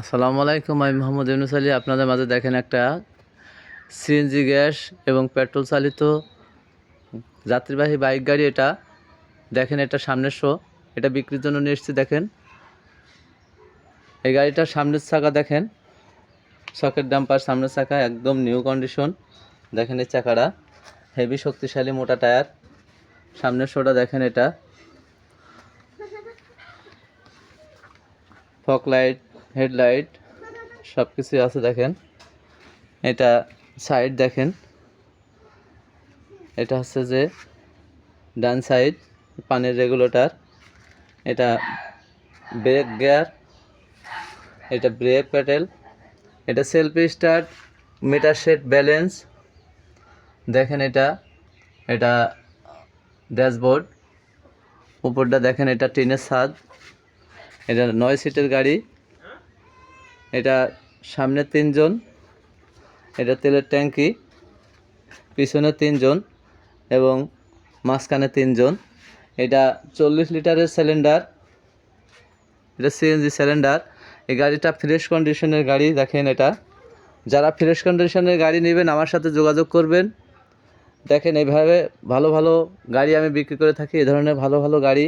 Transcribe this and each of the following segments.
আসসালামু আলাইকুম, আমি মোহাম্মদ ইউনুস আলী। আপনাদের মাঝে দেখেন একটা সিএনজি গ্যাস এবং পেট্রোল চালিত যাত্রীবাহী বাইক গাড়ি এটা। দেখেন এটা সামনের শো, এটা বিক্রির জন্য নিয়ে এসেছি, দেখেন। এই গাড়িটার সামনের চাকা দেখেন, সকেট ডাম্পার সামনের চাকা, একদম নিউ কন্ডিশন। দেখেন এই চাকাটা, হেভি শক্তিশালী মোটা টায়ার। সামনের শোটা দেখেন এটা। ফক লাইট হেডলাইট সব কিছুই আছে দেখেন। এটা সাইড দেখেন। এটা হচ্ছে যে ডান সাইড, পানির রেগুলেটর। এটা ব্রেক গিয়ার, এটা ব্রেক প্যাডেল। এটা self start, meter set balance. দেখেন এটা এটা ড্যাশবোর্ড। উপরটা দেখেন এটা টিনের ছাদ। এটা নয় সিটের গাড়ি। এটা সামনে তিনজন, এটা তেলের ট্যাঙ্কি, পিছনে তিনজন এবং মাঝখানে তিনজন। এটা চল্লিশ লিটারের সিলিন্ডার এটা সিএনজি সিলিন্ডার এই গাড়িটা ফ্রেশ কন্ডিশনের গাড়ি, দেখেন এটা। যারা ফ্রেশ কন্ডিশনের গাড়ি নেবেন, আমার সাথে যোগাযোগ করবেন। দেখেন এইভাবে ভালো ভালো গাড়ি আমি বিক্রি করে থাকি, এই ধরনের ভালো ভালো গাড়ি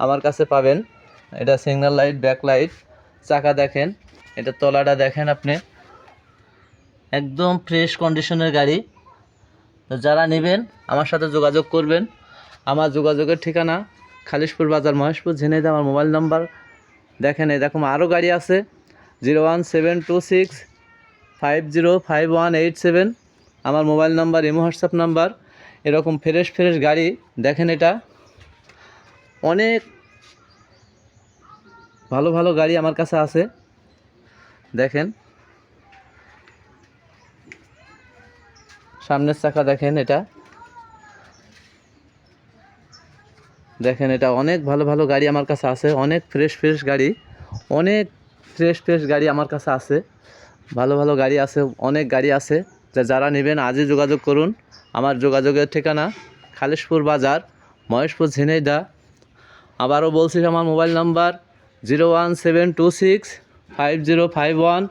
আমার কাছে পাবেন। এটা সিগন্যাল লাইট ব্যাক লাইট চাকা দেখেন। এটা তলাটা দেখেন আপনি। একদম ফ্রেশ কন্ডিশনের গাড়ি। তো যারা নেবেন, আমার সাথে যোগাযোগ করবেন। আমার যোগাযোগের ঠিকানা খালিশপুর বাজার, মহেশপুর, ঝিনাইদহ, আমার মোবাইল নাম্বার। দেখেন এরকম আরও গাড়ি আছে। Zero one seven two six five zero five one eight seven. আমার mobile number, imo, WhatsApp number. এরকম ফ্রেশ ফ্রেশ গাড়ি। দেখেন এটা। অনেক ভালো ভালো গাড়ি আমার কাছে আছে। দেখেন। সামনের চাকা দেখেন এটা। দেখেন এটা অনেক ভালো ভালো গাড়ি আমার কাছে আছে, অনেক ফ্রেশ ফ্রেশ গাড়ি, অনেক ফ্রেশ ফ্রেশ গাড়ি আমার কাছে আছে। ভালো ভালো গাড়ি আছে, অনেক গাড়ি আছে। যা যারা নেবেন আজই যোগাযোগ করুন। আমার যোগাযোগের ঠিকানা খালিশপুর বাজার, মহেশপুর ঝিনাইদা আবারও বলছি আমার mobile number zero one seven two six five zero five one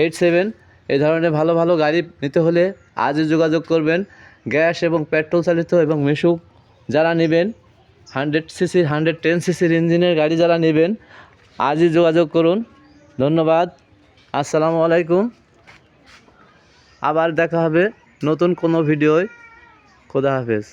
eight seven এই ধরনের ভালো ভালো গাড়ি নিতে হলে আজই যোগাযোগ করবেন। গ্যাস এবং পেট্রোল চালিত এবং মিশুক যারা নেবেন হান্ড্রেড সিসির হান্ড্রেড টেন সিসির ইঞ্জিনের গাড়ি যারা নেবেন, আজই যোগাযোগ করুন। ধন্যবাদ। আসসালামু আলাইকুম। আবার দেখা হবে নতুন কোনো ভিডিওয়। খোদা হাফেজ।